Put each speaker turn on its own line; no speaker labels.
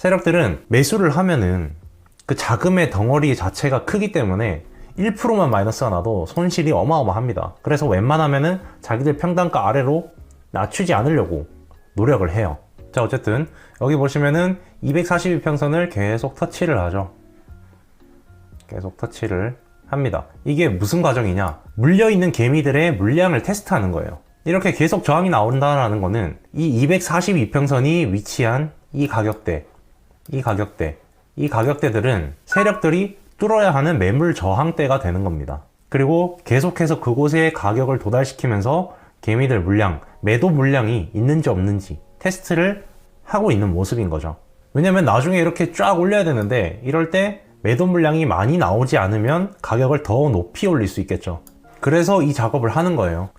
세력들은 매수를 하면은 그 자금의 덩어리 자체가 크기 때문에 1%만 마이너스가 나도 손실이 어마어마합니다. 그래서 웬만하면은 자기들 평단가 아래로 낮추지 않으려고 노력을 해요. 자, 어쨌든 여기 보시면은 242평선을 계속 터치를 하죠. 계속 터치를 합니다. 이게 무슨 과정이냐? 물려있는 개미들의 물량을 테스트하는 거예요. 이렇게 계속 저항이 나온다는 거는 이 242평선이 위치한 이 가격대, 이 가격대, 이 가격대들은 세력들이 뚫어야 하는 매물 저항대가 되는 겁니다. 그리고 계속해서 그곳에 가격을 도달시키면서 개미들 물량, 매도 물량이 있는지 없는지 테스트를 하고 있는 모습인 거죠. 왜냐면 나중에 이렇게 쫙 올려야 되는데 이럴 때 매도 물량이 많이 나오지 않으면 가격을 더 높이 올릴 수 있겠죠. 그래서 이 작업을 하는 거예요.